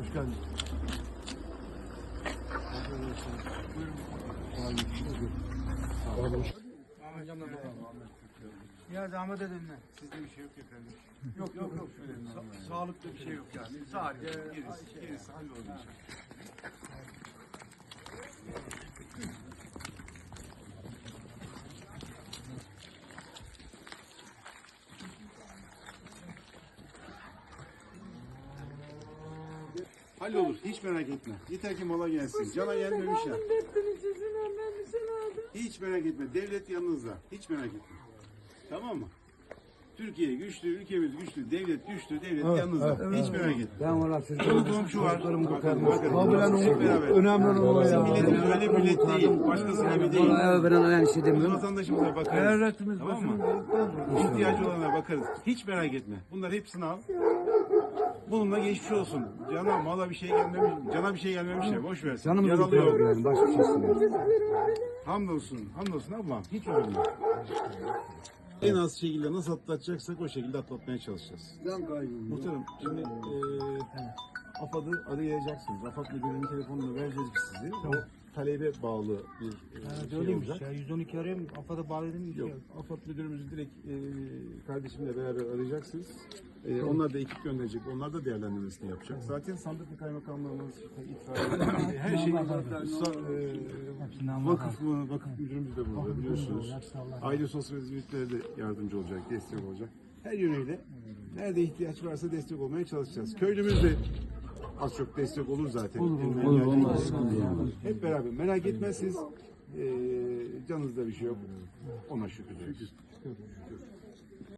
Hoş geldiniz. Ya zahmet edin mi? Sizde bir şey yok efendim. yok yok yok. Sa sağlıkta bir şey yok yani. Sadece ee, gerisi, gerisi şey, halloldu inşallah. Hallolur. Hiç merak etme. Yeter ki mala gelsin. Cana gelmemişler. Hiç merak etme. Devlet yanınızda. Hiç merak etme. Tamam mı? Türkiye güçlü, ülkemiz güçlü, devlet güçlü, devlet yanınızda. Hiç merak etme. Ben valla siz Çoluk komşu var. Bakın, bakın. Hep o- beraber. önemli olan ya. milletimiz öyle millet değil. Başkası gibi değil. Valla ben öyle bir şey demiyorum. vatandaşımıza bakarız. tamam mı? İhtiyacı olana bakarız. Hiç merak etme. Bunlar hepsini al. Bununla geçmiş olsun. Cana mala bir şey gelmemiş. Cana bir şey gelmemiş ya. Boş ver. Canımı Yaralı yok. yani başka bir şey istemiyorum. Hamdolsun. Hamdolsun ablam. Hiç üzülme. En az şekilde nasıl atlatacaksak o şekilde atlatmaya çalışacağız. Muhtarım şimdi eee AFAD'ı arayacaksınız. AFAD müdürünün telefonunu vereceğiz biz size. O talebe bağlı bir eee, şey olacak. ya. 112 arayayım. AFAD'a bağladım. Yok, AFAD müdürümüzü direkt e, kardeşimle beraber arayacaksınız. E, onlar da ekip gönderecek, onlar da değerlendirmesini yapacak. Zaten sandıklı kaymakamlığımız, itfaiye, her şey, sa- e, vakıf mı, vakıf müdürümüz de burada biliyorsunuz. Aile sosyal hizmetleri de yardımcı olacak, destek olacak. Her yönüyle nerede ihtiyaç varsa destek olmaya çalışacağız. Köylümüz de az çok destek olur zaten. Olur, olur, olmaz. Hep beraber merak etmezsiniz. E, canınızda bir şey yok. Ona şükür.